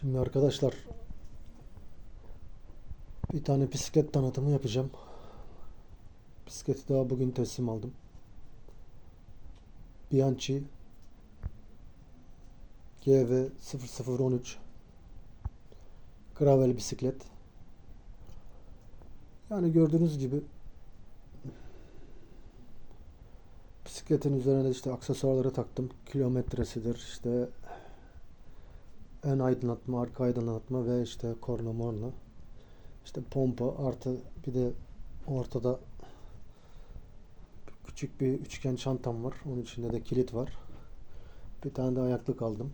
Şimdi arkadaşlar bir tane bisiklet tanıtımı yapacağım. Bisikleti daha bugün teslim aldım. Bianchi GV 0013 gravel bisiklet. Yani gördüğünüz gibi bisikletin üzerine de işte aksesuarları taktım. Kilometresidir işte ön aydınlatma, arka aydınlatma ve işte korna morna. İşte pompa artı bir de ortada küçük bir üçgen çantam var. Onun içinde de kilit var. Bir tane de ayaklık aldım.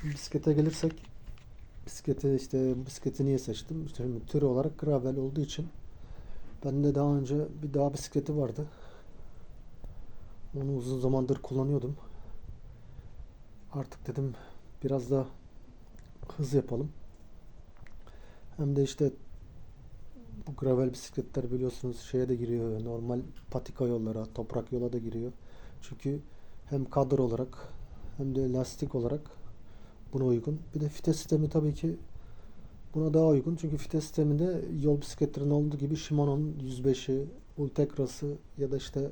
Şimdi bisiklete gelirsek bisikleti işte bisikleti niye seçtim? İşte şimdi tür olarak gravel olduğu için bende daha önce bir dağ bisikleti vardı. Onu uzun zamandır kullanıyordum. Artık dedim biraz da hız yapalım. Hem de işte bu gravel bisikletler biliyorsunuz şeye de giriyor. Normal patika yollara, toprak yola da giriyor. Çünkü hem kadro olarak hem de lastik olarak buna uygun. Bir de vites sistemi tabii ki buna daha uygun. Çünkü vites sisteminde yol bisikletlerinin olduğu gibi Shimano'nun 105'i, Ultegra'sı ya da işte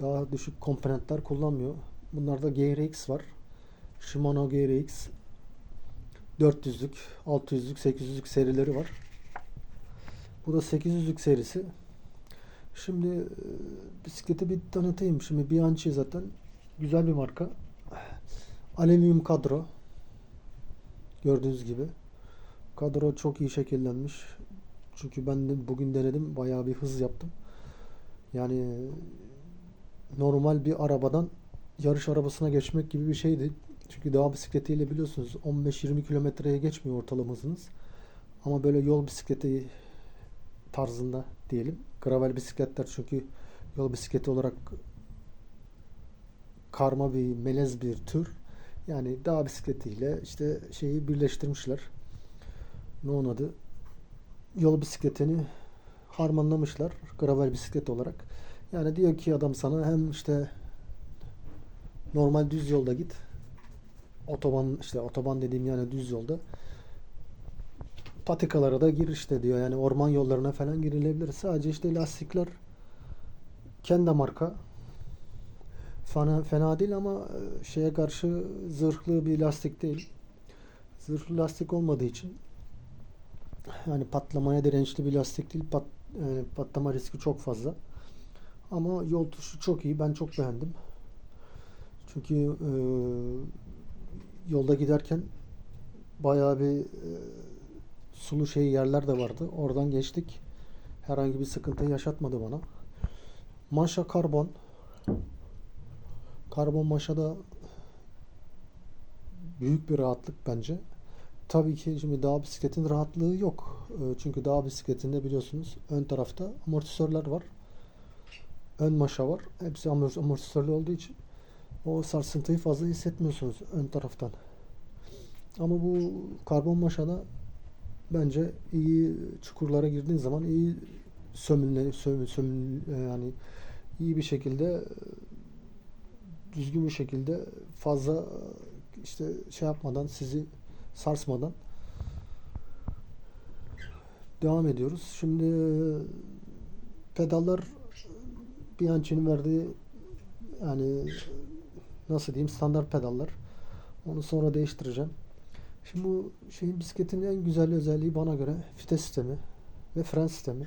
daha düşük komponentler kullanmıyor. Bunlarda GRX var. Shimano GRX 400'lük, 600'lük, 800'lük serileri var. Bu da 800'lük serisi. Şimdi e, bisikleti bir tanıtayım. Şimdi Bianchi zaten güzel bir marka. Alüminyum kadro. Gördüğünüz gibi. Kadro çok iyi şekillenmiş. Çünkü ben de bugün denedim. Bayağı bir hız yaptım. Yani normal bir arabadan yarış arabasına geçmek gibi bir şeydi. Çünkü dağ bisikletiyle biliyorsunuz 15-20 kilometreye geçmiyor ortalama hızınız. Ama böyle yol bisikleti tarzında diyelim. Gravel bisikletler çünkü yol bisikleti olarak karma bir melez bir tür. Yani dağ bisikletiyle işte şeyi birleştirmişler. Ne onun adı? Yol bisikletini harmanlamışlar gravel bisiklet olarak. Yani diyor ki adam sana hem işte normal düz yolda git. Otoban işte otoban dediğim yani düz yolda patikalara da gir işte diyor. Yani orman yollarına falan girilebilir. Sadece işte lastikler kendi marka. Fena, fena değil ama e, şeye karşı zırhlı bir lastik değil. Zırhlı lastik olmadığı için yani patlamaya dirençli bir lastik değil. Pat, yani patlama riski çok fazla. Ama yol tutuşu çok iyi. Ben çok beğendim. Çünkü e, yolda giderken bayağı bir e, sulu şey yerler de vardı. Oradan geçtik. Herhangi bir sıkıntı yaşatmadı bana. Maşa karbon. Karbon maşada büyük bir rahatlık bence. Tabii ki şimdi dağ bisikletin rahatlığı yok. E, Çünkü dağ bisikletinde biliyorsunuz ön tarafta amortisörler var. Ön maşa var. Hepsi amort- amortisörlü olduğu için o sarsıntıyı fazla hissetmiyorsunuz ön taraftan. Ama bu karbon maşada bence iyi çukurlara girdiğin zaman iyi sömünle sömün, sömün yani iyi bir şekilde düzgün bir şekilde fazla işte şey yapmadan sizi sarsmadan devam ediyoruz. Şimdi pedallar Bianchi'nin verdiği yani nasıl diyeyim standart pedallar. Onu sonra değiştireceğim. Şimdi bu şeyin bisikletin en güzel özelliği bana göre vites sistemi ve fren sistemi.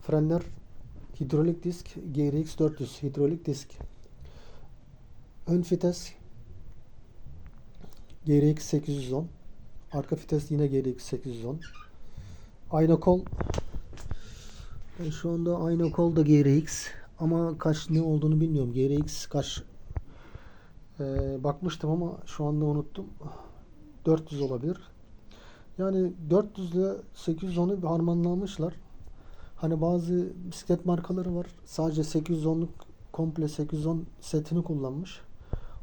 Frenler hidrolik disk GRX 400 hidrolik disk. Ön vites GRX 810. Arka vites yine GRX 810. Ayna kol şu anda ayna kol da GRX ama kaç ne olduğunu bilmiyorum. GRX kaç Ee, bakmıştım ama şu anda unuttum. 400 olabilir. Yani 400 ile 810'u bir harmanlamışlar. Hani bazı bisiklet markaları var. Sadece 810'luk komple 810 setini kullanmış.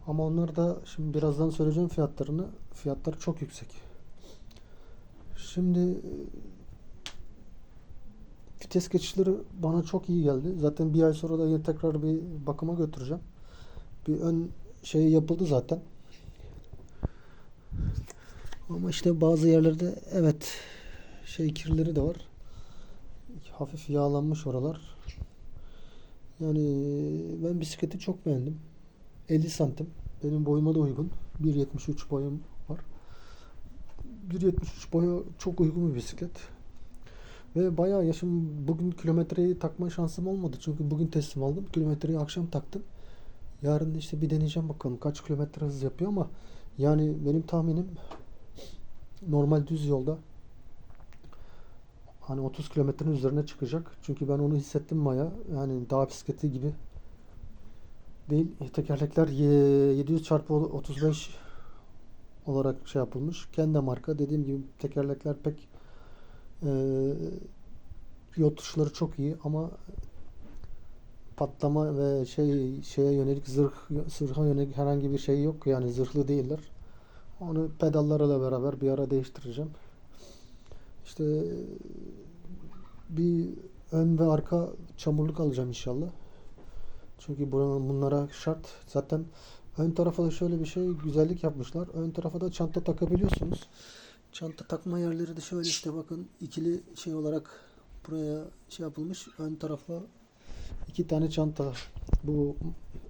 Ama onlar da şimdi birazdan söyleyeceğim fiyatlarını. Fiyatları çok yüksek. Şimdi e, vites geçişleri bana çok iyi geldi. Zaten bir ay sonra da yine tekrar bir bakıma götüreceğim. Bir ön şey yapıldı zaten. Ama işte bazı yerlerde evet şey kirleri de var. Hafif yağlanmış oralar. Yani ben bisikleti çok beğendim. 50 santim. Benim boyuma da uygun. 1.73 boyum var. 1.73 boya çok uygun bir bisiklet. Ve bayağı yaşım bugün kilometreyi takma şansım olmadı. Çünkü bugün teslim aldım. Kilometreyi akşam taktım. Yarın da işte bir deneyeceğim bakalım kaç kilometre hız yapıyor ama yani benim tahminim normal düz yolda hani 30 kilometrenin üzerine çıkacak. Çünkü ben onu hissettim Maya. Yani dağ bisikleti gibi değil. Tekerlekler ye- 700 çarpı 35 olarak şey yapılmış. Kendi marka. Dediğim gibi tekerlekler pek eee yol tuşları çok iyi ama patlama ve şey şeye yönelik zırh zırha yönelik herhangi bir şey yok yani zırhlı değiller. Onu pedallarla beraber bir ara değiştireceğim. İşte bir ön ve arka çamurluk alacağım inşallah. Çünkü bunlara şart. Zaten ön tarafa da şöyle bir şey güzellik yapmışlar. Ön tarafa da çanta takabiliyorsunuz. Çanta takma yerleri de şöyle işte bakın ikili şey olarak buraya şey yapılmış. Ön tarafa iki tane çanta bu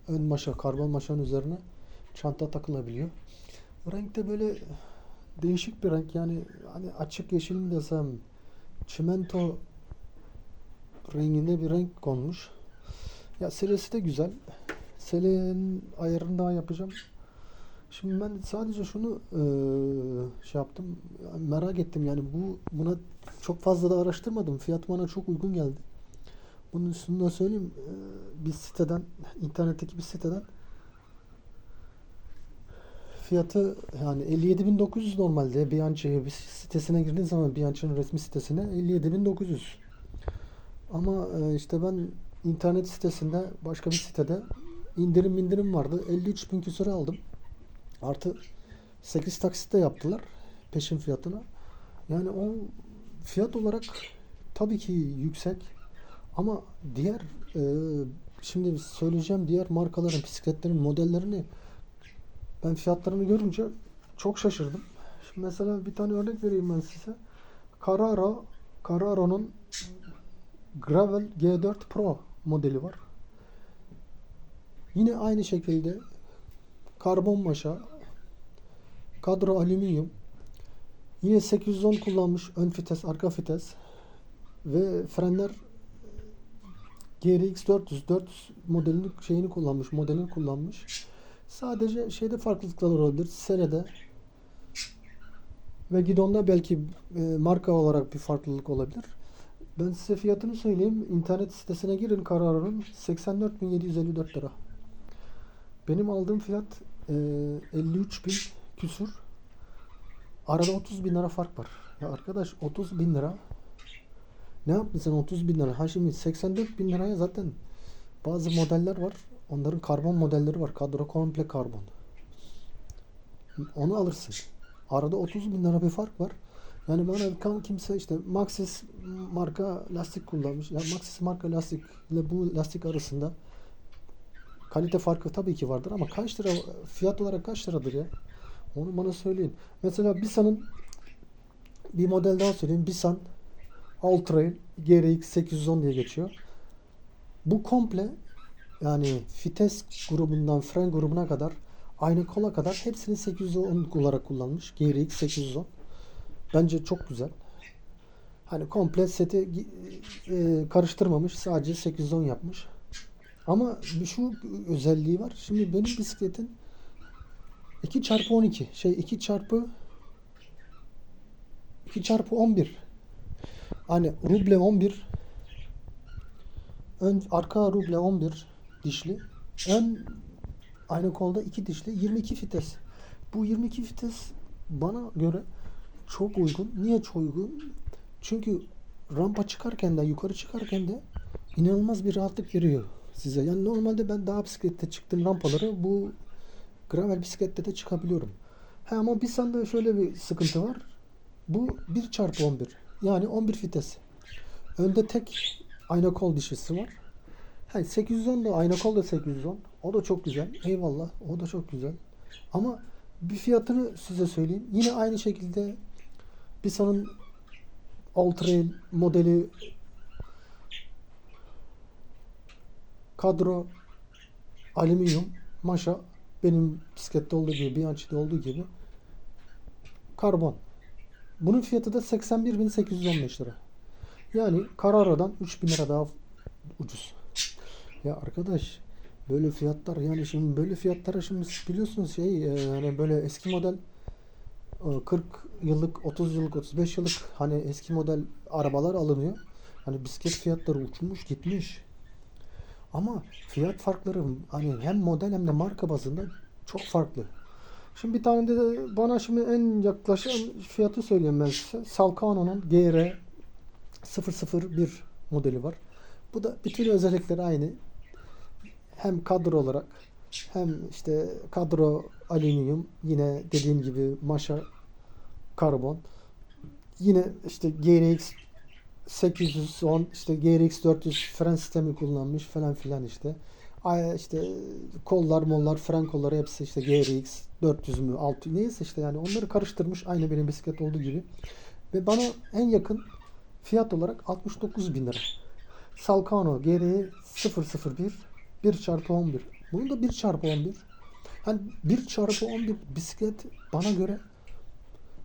ön maşa karbon maşanın üzerine çanta takılabiliyor. Renk de böyle değişik bir renk yani hani açık yeşil mi desem çimento renginde bir renk konmuş. Ya selesi de güzel. Selenin ayarını daha yapacağım. Şimdi ben sadece şunu eee, şey yaptım. Merak ettim yani bu buna çok fazla da araştırmadım. Fiyat bana çok uygun geldi. Bunun üstünde söyleyeyim eee, bir siteden internetteki bir siteden fiyatı yani 57.900 normalde Bianchi bir sitesine girdiğin zaman Bianchi'nin resmi sitesine 57.900. Ama e, işte ben internet sitesinde başka bir sitede indirim indirim vardı. 53 bin küsur aldım. Artı 8 taksit de yaptılar peşin fiyatına. Yani o fiyat olarak tabii ki yüksek ama diğer e, şimdi söyleyeceğim diğer markaların bisikletlerin modellerini ben fiyatlarını görünce çok şaşırdım. Şimdi mesela bir tane örnek vereyim ben size. Carraro, Carraro'nun Gravel G4 Pro modeli var. Yine aynı şekilde karbon maşa, kadro alüminyum. Yine 810 kullanmış ön vites, arka vites ve frenler GRX 400 400 modelini şeyini kullanmış, modelini kullanmış. Sadece şeyde farklılıklar olabilir. Serede ve gidonda belki e, marka olarak bir farklılık olabilir. Ben size fiyatını söyleyeyim. İnternet sitesine girin Carraro'nun 84.754 lira. Benim aldığım fiyat e, 53 bin küsur. Arada 30 bin lira fark var. Ya arkadaş 30 bin lira ne yaptın sen 30 bin lira? Ha şimdi 84 bin liraya zaten bazı modeller var. Onların karbon modelleri var. Kadro komple karbon. Onu alırsın. Arada 30 bin lira bir fark var. Yani bana kan kimse işte Maxxis marka lastik kullanmış. Ya Maxxis marka lastik ile bu lastik arasında kalite farkı tabii ki vardır ama kaç lira fiyat olarak kaç liradır ya? Onu bana söyleyin. Mesela Bisa'nın bir model daha söyleyeyim. Bisan Alltrail GRX 810 diye geçiyor. Bu komple yani vites grubundan fren grubuna kadar aynı kola kadar hepsini 810 olarak kullanmış. GRX 810. Bence çok güzel. Hani komple seti e, karıştırmamış. Sadece 810 yapmış. Ama şu özelliği var. Şimdi benim bisikletin 2 çarpı 12 şey 2 çarpı 2 çarpı 11 hani ruble 11 ön arka ruble 11 dişli ön aynı kolda 2 dişli 22 vites bu 22 vites bana göre çok uygun niye çok uygun çünkü rampa çıkarken de yukarı çıkarken de inanılmaz bir rahatlık veriyor size yani normalde ben daha bisiklette çıktım rampaları bu gravel bisiklette de çıkabiliyorum. Ha ama bir sende şöyle bir sıkıntı var. Bu 1 çarpı 11. Yani 11 vites. Önde tek ayna kol dişisi var. Ha 810 da ayna kol da 810. O da çok güzel. Eyvallah. O da çok güzel. Ama bir fiyatını size söyleyeyim. Yine aynı şekilde Bisa'nın All Trail modeli kadro alüminyum maşa benim bisiklette olduğu gibi Bianchi'de olduğu gibi karbon. Bunun fiyatı da 81.815 lira. Yani Carrara'dan 3000 lira daha ucuz. Ya arkadaş böyle fiyatlar yani şimdi böyle fiyatlara şimdi biliyorsunuz şey e, hani böyle eski model e, 40 yıllık 30 yıllık 35 yıllık hani eski model arabalar alınıyor. Hani bisiklet fiyatları uçmuş gitmiş. Ama fiyat farkları hani hem model hem de marka bazında çok farklı. Şimdi bir tane de bana şimdi en yaklaşan fiyatı söyleyeyim ben size. Salcano'nun GR 001 modeli var. Bu da bütün özellikleri aynı. Hem kadro olarak hem işte kadro alüminyum yine dediğim gibi maşa karbon yine işte GRX 810 işte GRX 400 fren sistemi kullanmış falan filan işte. İşte kollar mollar fren kolları hepsi işte GRX 400 mü 600 neyse işte yani onları karıştırmış aynı benim bisiklet olduğu gibi. Ve bana en yakın fiyat olarak 69 bin lira. Salcano GR 001 1 çarpı 11. Bunun da 1 çarpı 11. Hani 1 çarpı 11 bisiklet bana göre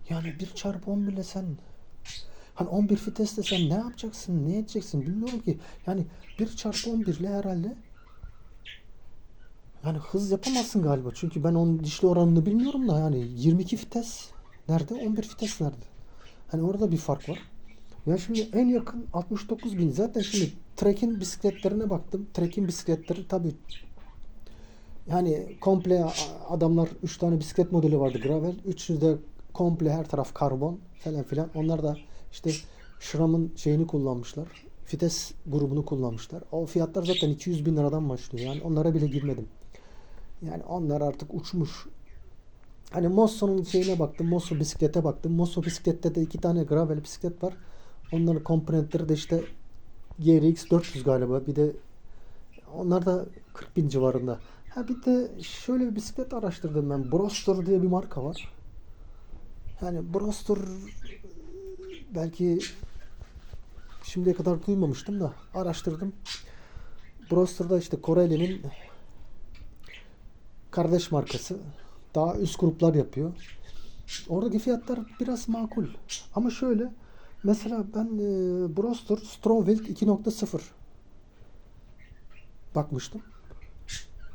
yani 1 çarpı 11 ile sen hani 11 vitesle sen ne yapacaksın, ne edeceksin bilmiyorum ki. Yani 1 çarpı 11 ile herhalde yani hız yapamazsın galiba. Çünkü ben onun dişli oranını bilmiyorum da yani 22 vites nerede, 11 vites nerede? Hani orada bir fark var. Ya şimdi en yakın 69 bin. Zaten şimdi Trek'in bisikletlerine baktım. Trek'in bisikletleri tabii yani komple adamlar 3 tane bisiklet modeli vardı gravel. Üçü de komple her taraf karbon falan filan. Onlar da işte SRAM'ın şeyini kullanmışlar. Fites grubunu kullanmışlar. O fiyatlar zaten 200 bin liradan başlıyor. Yani onlara bile girmedim. Yani onlar artık uçmuş. Hani Mosso'nun şeyine baktım. Mosso bisiklete baktım. Mosso bisiklette de iki tane gravel bisiklet var. Onların komponentleri de işte GRX 400 galiba. Bir de onlar da 40 bin civarında. Ha bir de şöyle bir bisiklet araştırdım ben. Brostor diye bir marka var. Yani Brostor belki şimdiye kadar duymamıştım da araştırdım. Brostor'da işte Corelli'nin kardeş markası. Daha üst gruplar yapıyor. Oradaki fiyatlar biraz makul. Ama şöyle mesela ben e, Brostor Strawweight 2.0 bakmıştım.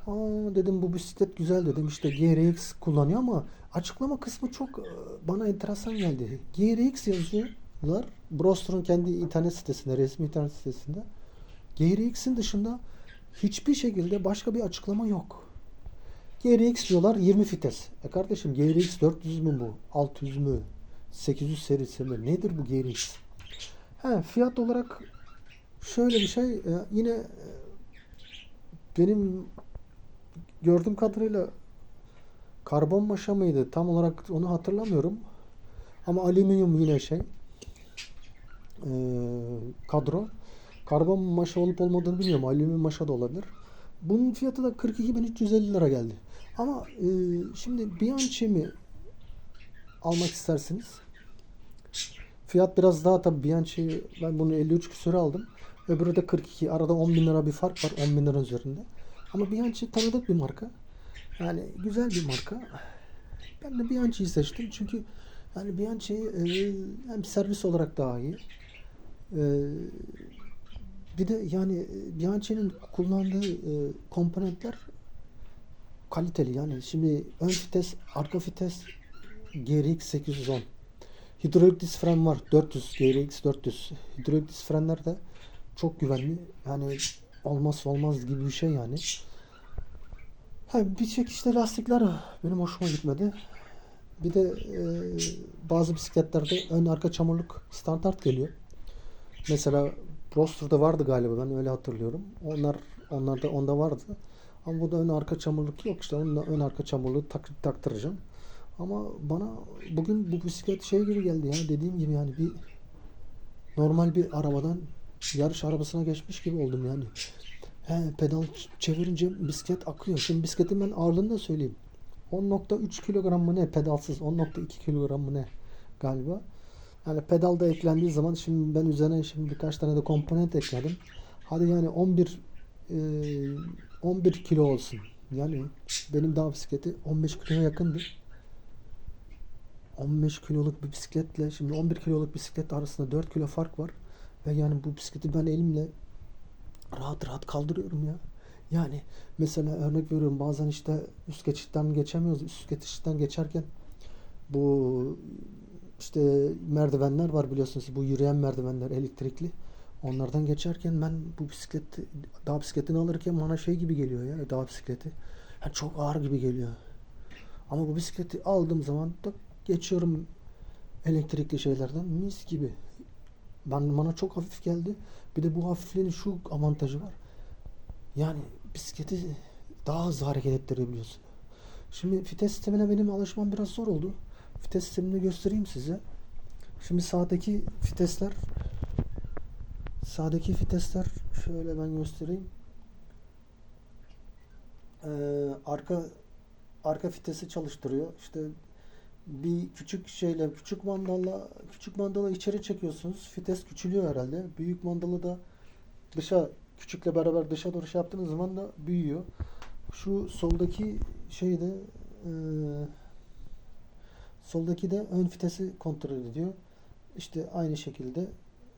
Aa, dedim bu bisiklet güzel dedim. İşte GRX kullanıyor ama açıklama kısmı çok e, bana enteresan geldi. GRX yazıyorlar. Brostor'un kendi internet sitesinde, resmi internet sitesinde. GRX'in dışında hiçbir şekilde başka bir açıklama yok. GRX diyorlar 20 vites. E kardeşim GRX 400 mü bu? 600 mü? 800 serisi mi? Nedir bu GRX? He, fiyat olarak şöyle bir şey e, yine e, benim gördüğüm kadarıyla karbon maşa mıydı? Tam olarak onu hatırlamıyorum. Ama alüminyum yine şey e, kadro. Karbon maşa olup olmadığını bilmiyorum. Alüminyum maşa da olabilir. Bunun fiyatı da 42.350 lira geldi. Ama e, şimdi Bianchi mi almak istersiniz? Fiyat biraz daha tabii Bianchi ben bunu 53 küsüre aldım. Öbürü de 42. Arada 10 bin lira bir fark var. 10 bin lira üzerinde. Ama Bianchi tanıdık bir marka. Yani güzel bir marka. Ben de Bianchi'yi seçtim. Çünkü yani Bianchi e, hem servis olarak daha iyi. E, bir de yani e, Bianchi'nin kullandığı e, komponentler kaliteli. Yani şimdi ön vites, arka vites GRX 810. Hidrolik disk fren var 400 GRX 400. Hidrolik disk frenler de çok güvenli. Yani olmazsa olmaz gibi bir şey yani. Ha, bir çek işte lastikler benim hoşuma gitmedi. Bir de e, bazı bisikletlerde ön arka çamurluk standart geliyor. Mesela Roster'da vardı galiba ben öyle hatırlıyorum. Onlar onlarda onda vardı. Ama bu da ön arka çamurluk yok işte onunla ön arka çamurluğu tak, taktıracağım. Ama bana bugün bu bisiklet şey gibi geldi ya dediğim gibi yani bir normal bir arabadan yarış arabasına geçmiş gibi oldum yani. He, pedal çevirince bisiklet akıyor. Şimdi bisikletin ben ağırlığını da söyleyeyim. 10.3 kilogram mı ne pedalsız 10.2 kilogram mı ne galiba. Yani pedal da eklendiği zaman şimdi ben üzerine şimdi birkaç tane de komponent ekledim. Hadi yani 11 e, 11 kilo olsun. Yani benim dağ bisikleti 15 kiloya yakındı. 15 kiloluk bir bisikletle şimdi 11 kiloluk bisiklet arasında 4 kilo fark var. Ve yani bu bisikleti ben elimle rahat rahat kaldırıyorum ya. Yani mesela örnek veriyorum bazen işte üst geçitten geçemiyoruz. Üst geçitten geçerken bu işte merdivenler var biliyorsunuz bu yürüyen merdivenler elektrikli. Onlardan geçerken ben bu bisikleti dağ bisikletini alırken bana şey gibi geliyor ya dağ bisikleti. Yani çok ağır gibi geliyor. Ama bu bisikleti aldığım zaman da geçiyorum elektrikli şeylerden mis gibi. Ben bana çok hafif geldi. Bir de bu hafifliğin şu avantajı var. Yani bisikleti daha hızlı hareket ettirebiliyorsun. Şimdi vites sistemine benim alışmam biraz zor oldu. Vites sistemini göstereyim size. Şimdi sağdaki vitesler sağdaki vitesler şöyle ben göstereyim. Ee, arka arka vitesi çalıştırıyor. İşte bir küçük şeyle küçük mandalla küçük mandala içeri çekiyorsunuz. Vites küçülüyor herhalde. Büyük mandalı da dışa küçükle beraber dışa doğru şey yaptığınız zaman da büyüyor. Şu soldaki şeyde e, soldaki de ön vitesi kontrol ediyor. İşte aynı şekilde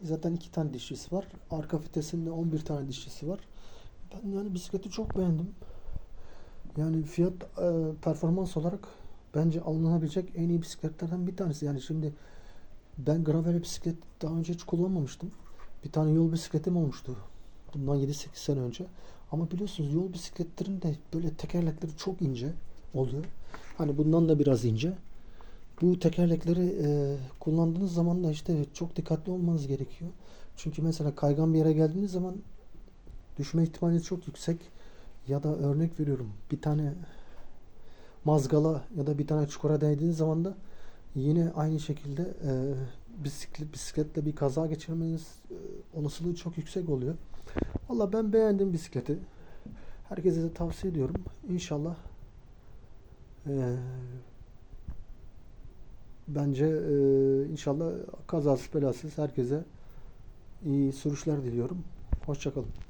zaten iki tane dişlisi var. Arka vitesinde 11 tane dişlisi var. Ben yani bisikleti çok beğendim. Yani fiyat e, performans olarak bence alınabilecek en iyi bisikletlerden bir tanesi. Yani şimdi ben gravel bisiklet daha önce hiç kullanmamıştım. Bir tane yol bisikletim olmuştu. Bundan 7-8 sene önce. Ama biliyorsunuz yol bisikletlerin de böyle tekerlekleri çok ince oluyor. Hani bundan da biraz ince. Bu tekerlekleri e, kullandığınız zaman da işte çok dikkatli olmanız gerekiyor. Çünkü mesela kaygan bir yere geldiğiniz zaman düşme ihtimaliniz çok yüksek. Ya da örnek veriyorum bir tane mazgala ya da bir tane çukura değdiğiniz zaman da yine aynı şekilde e, bisiklet bisikletle bir kaza geçirmeniz e, olasılığı çok yüksek oluyor. Valla ben beğendim bisikleti. Herkese de tavsiye ediyorum. İnşallah e, bence e, inşallah kazasız belasız herkese iyi sürüşler diliyorum. Hoşçakalın.